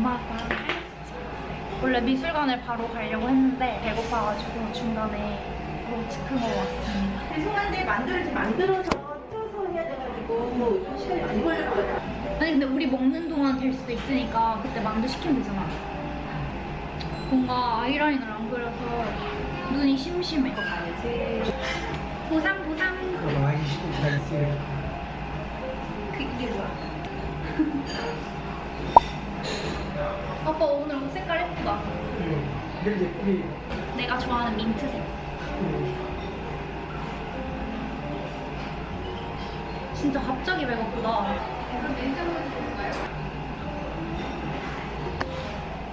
엄마가 원래 미술관을 바로 가려고 했는데 배고파가지고 중간에 뭐 치킨 먹어 왔습니다. 죄송한데 만들어지 만들어서 쪄서 해야 돼가지고 뭐 시간이 많이 걸릴 거예요. 아니 근데 우리 먹는 동안 될 수도 있으니까 그때 만두 시키면 되잖아. 뭔가 아이라인을 안 그려서 눈이 심심해. 이거 봐야지. 보상 보상. 가만히 쉬고 잘 있어요. 그 이게 뭐야? 아빠 오늘 옷 색깔 예쁘다. 응. 이렇게 우리 내가 좋아하는 민트색. 응. 진짜 갑자기 배고프다.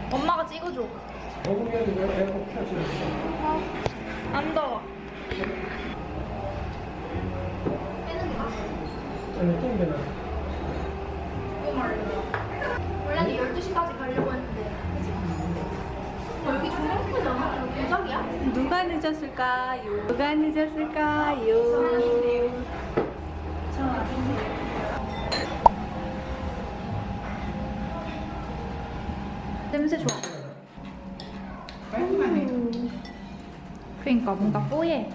엄마가 찍어줘. 먹으면 내가 펴주겠어. 안 더워. 아니 또 일어나. 누가 늦었을까요? 누가 늦었을까요? 냄새 좋아. 해. 그러니까 뭔가 뽀얘.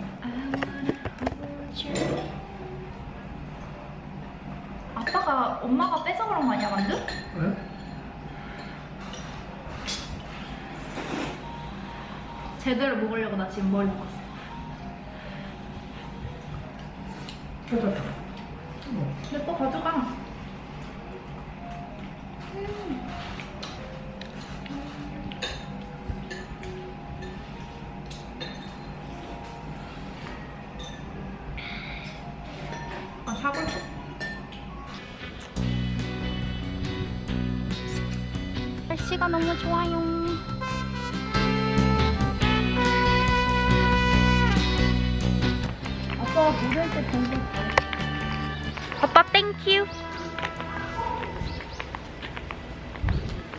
아빠가 엄마가 뺏어 그런 거 아니야 만두? 응? 제대로 먹으려고 나 지금 머리 묶었어. 펴졌다. 어. 근데 또 가져가. 아 물을 때 본거 아빠 땡큐.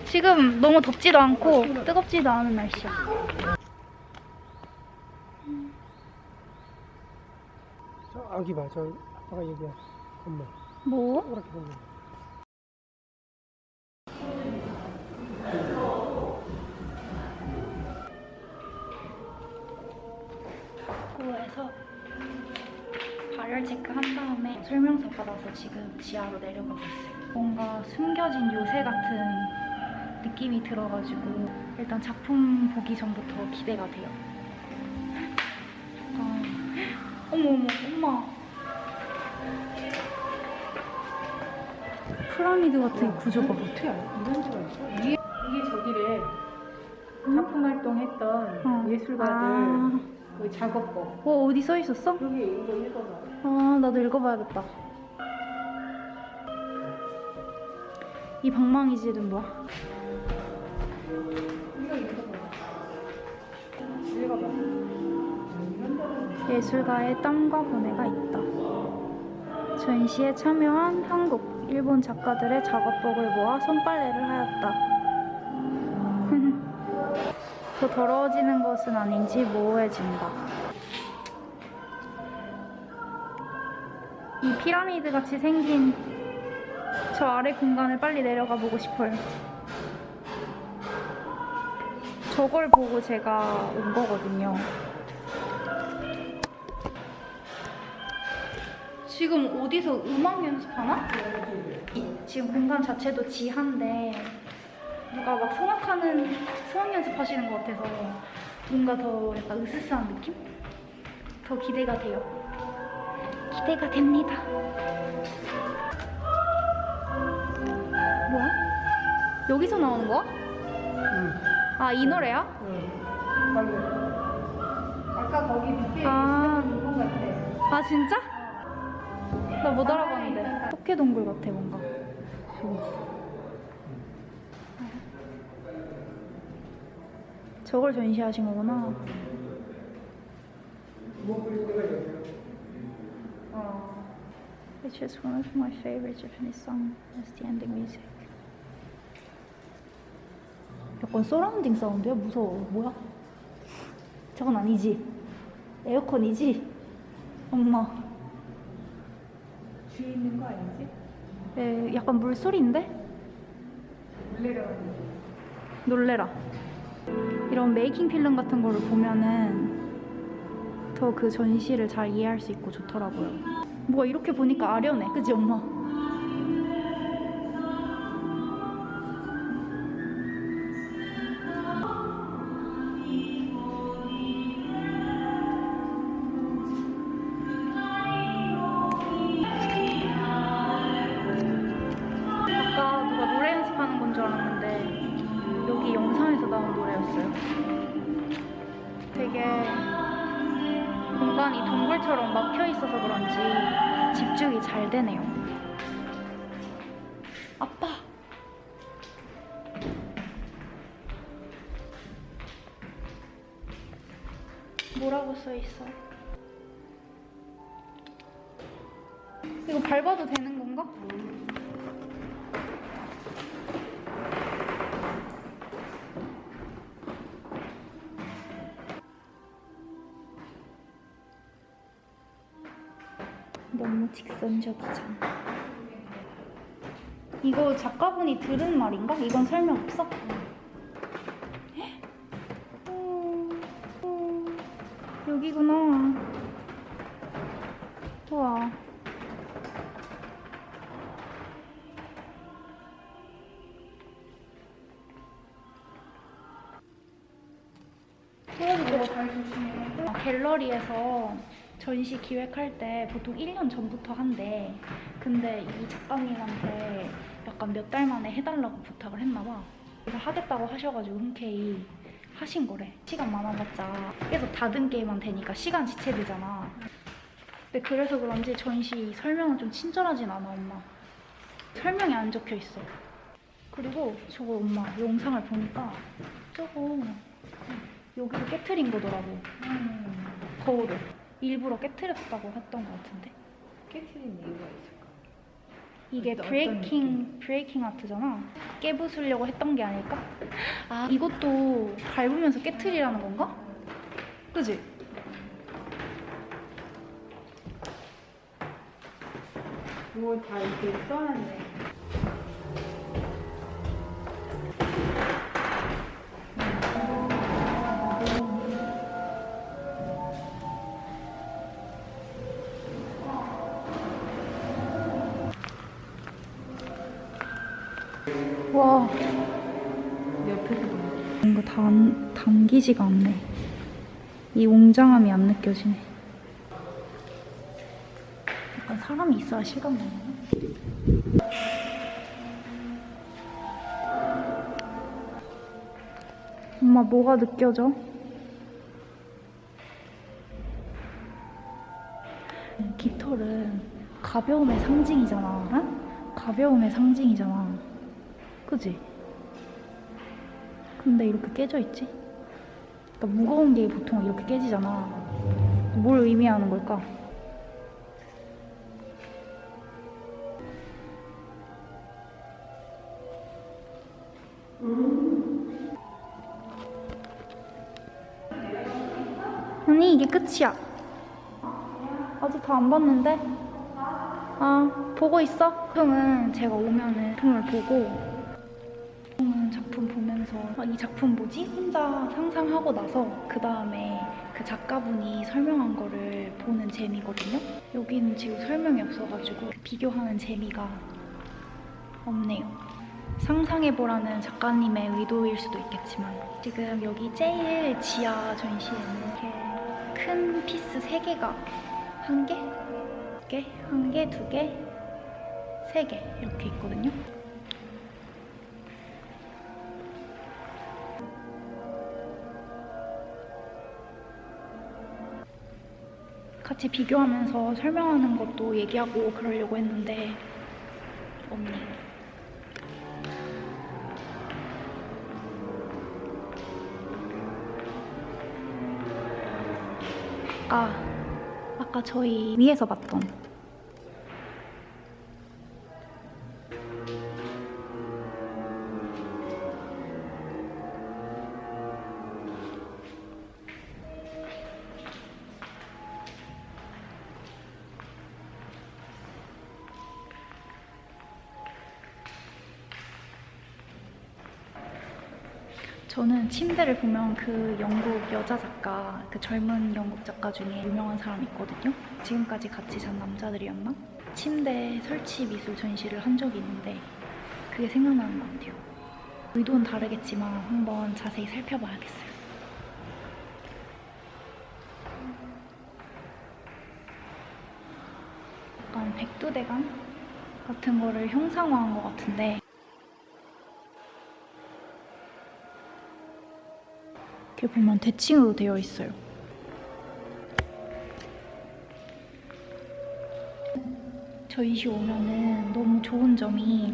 지금 너무 덥지도 않고 뜨겁지도 않은 날씨야. 저 아기 봐. 저 아빠가 얘기한 엄마. 뭐? 동그랗게 생긴 거. 체크한 다음에 설명서 받아서 지금 지하로 내려가고 있어요. 뭔가 숨겨진 요새 같은 느낌이 들어가지고 일단 작품 보기 전부터 기대가 돼요. 아, 어머 어머 엄마. 피라미드 같은 구조가 어떻게 알아? 이런 수가 있어? 이게, 이게 저기래. 작품 활동했던 어. 예술가들 아. 그 작업법. 어 어디 써 있었어? 여기 이거 읽어봐. 아, 나도 읽어봐야겠다. 이 방망이질은 뭐야? 예술가의 땀과 고뇌가 있다. 전시에 참여한 한국, 일본 작가들의 작업복을 모아 손빨래를 하였다. 더 더러워지는 것은 아닌지 모호해진다. 이 피라미드 같이 생긴 저 아래 공간을 빨리 내려가 보고 싶어요. 저걸 보고 제가 온 거거든요. 지금 어디서 음악 연습하나? 이- 지금 공간 자체도 지한데 누가 막 성악하는 성악 연습하시는 것 같아서 뭔가 더 약간 으스스한 느낌? 더 기대가 돼요. 기대가 됩니다. 뭐야? 여기서 나오는 거야? 응. 아, 이 노래야? 응. 빨리. 아까 거기 밑에 아. 있는 것 같아. 아, 진짜? 나 못 알아봤는데. 포켓 동굴 같아, 뭔가. 저걸 전시하신 거구나. 뭐 그리고 내가. It's just one of my favorite Japanese songs as the ending music. 뭔 서라운딩 사운드야? 무서워. 뭐야? 저건 아니지? 에어컨이지? 엄마. 쥐 있는 거 아니지? 에, 약간 물소리인데? 놀래라. 놀래라. 이런 메이킹 필름 같은 거를 보면은 더 그 전시를 잘 이해할 수 있고 좋더라고요. 뭐가 이렇게 보니까 아련해. 그지, 엄마? 아까 누가 노래 연습하는 건 줄 알았는데 여기 영상에서 나온 노래였어요. 되게 공간이 동굴처럼 막혀 있어서 그런지 집중이 잘 되네요. 아빠. 뭐라고 써 있어? 이거 밟아도 되는 너무 직선적이잖아. 이거 작가분이 들은 말인가? 이건 설명 없어? 음, 음, 여기구나. 우와. 아, 갤러리에서 전시 기획할 때 보통 1년 전부터 한대. 근데 이 작가님한테 약간 몇 달 만에 해달라고 부탁을 했나봐. 그래서 하겠다고 하셔가지고 흔쾌히 하신 거래. 시간 많아봤자 계속 다른 게임만 되니까 시간 지체되잖아. 근데 그래서 그런지 전시 설명은 좀 친절하진 않아, 엄마. 설명이 안 적혀 있어. 그리고 저거 엄마 영상을 보니까 저거 여기서 깨트린 거더라고. 음. 거울을 일부러 깨트렸다고 했던 것 같은데 깨트린 이유가 있을까? 이게 브레이킹 브레이킹 아트잖아 깨부수려고 했던 게 아닐까? 아 이것도 밟으면서 깨트리라는 건가? 그지? 뭐다 이렇게 써놨네. 와 옆에서 보면 뭔가 단, 담기지가 않네 이 웅장함이 안 느껴지네 약간 사람이 있어야 실감 나네 엄마 뭐가 느껴져? 깃털은 가벼움의 상징이잖아. 응? 가벼움의 상징이잖아. 그지? 근데 이렇게 깨져 있지? 그러니까 무거운 게 보통 이렇게 깨지잖아. 뭘 의미하는 걸까? 아니 이게 끝이야. 아직 다 안 봤는데. 아 보고 있어? 보통은 제가 오면은 작품을 보고 작품 보면서 아, 이 작품 뭐지? 혼자 상상하고 나서 그 다음에 그 작가분이 설명한 거를 보는 재미거든요. 여기는 지금 설명이 없어가지고 비교하는 재미가 없네요. 상상해보라는 작가님의 의도일 수도 있겠지만 지금 여기 제일 지하 전시에는 이렇게 큰 피스 3개가 한 개? 한 개? 두 개? 세 개 이렇게 있거든요. 같이 비교하면서 설명하는 것도 얘기하고 그러려고 했는데 없네요. 아, 아까 저희 위에서 봤던 저는 침대를 보면 그 영국 여자 작가, 그 젊은 영국 작가 중에 유명한 사람이 있거든요. 지금까지 같이 잔 남자들이었나? 침대 설치 미술 전시를 한 적이 있는데 그게 생각나는 것 같아요. 의도는 다르겠지만 한번 자세히 살펴봐야겠어요. 약간 백두대간 같은 거를 형상화한 것 같은데 이렇게 보면 대칭으로 되어 있어요. 저희 오면은 너무 좋은 점이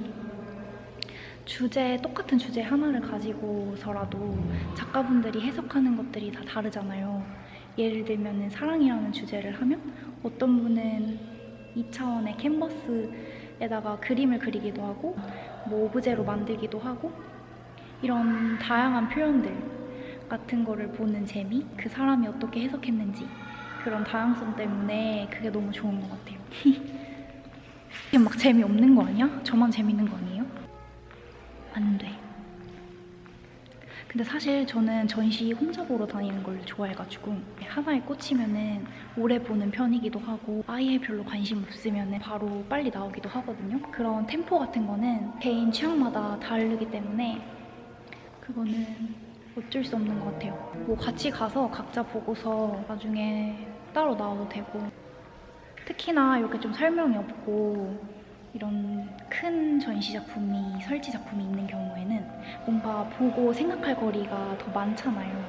주제 똑같은 주제 하나를 가지고서라도 작가분들이 해석하는 것들이 다 다르잖아요. 예를 들면은 사랑이라는 주제를 하면 어떤 분은 2차원의 캔버스에다가 그림을 그리기도 하고 뭐 오브제로 만들기도 하고 이런 다양한 표현들 같은 거를 보는 재미, 그 사람이 어떻게 해석했는지 그런 다양성 때문에 그게 너무 좋은 것 같아요. 지금 막 재미없는 거 아니야? 저만 재밌는 거 아니에요? 안 돼. 근데 사실 저는 전시 혼자 보러 다니는 걸 좋아해가지고 하나에 꽂히면은 오래 보는 편이기도 하고 아예 별로 관심 없으면은 바로 빨리 나오기도 하거든요. 그런 템포 같은 거는 개인 취향마다 다르기 때문에 그거는 어쩔 수 없는 것 같아요. 뭐 같이 가서 각자 보고서 나중에 따로 나와도 되고 특히나 이렇게 좀 설명이 없고 이런 큰 전시 작품이 설치 작품이 있는 경우에는 뭔가 보고 생각할 거리가 더 많잖아요.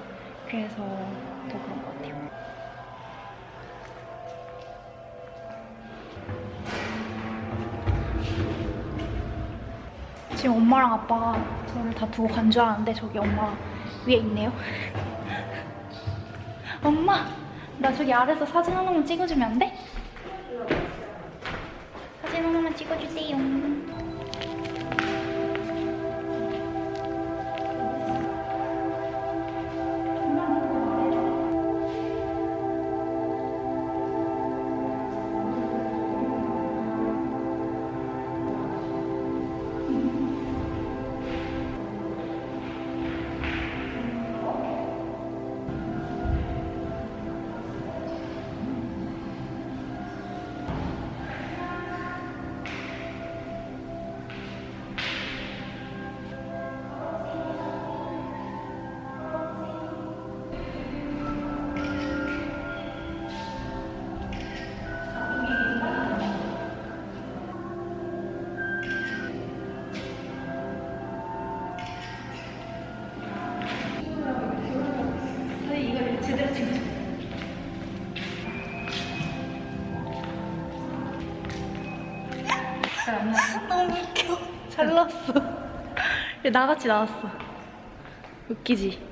그래서 더 그런 것 같아요. 지금 엄마랑 아빠가 저를 다 두고 간 줄 알았는데 저기 엄마 위에 있네요. 엄마, 나 저기 아래서 사진 하나만 찍어주면 안 돼? 사진 하나만 찍어주세요. 잘 안 나와. 너무 웃겨. 잘 나왔어. 나같이 나왔어. 웃기지?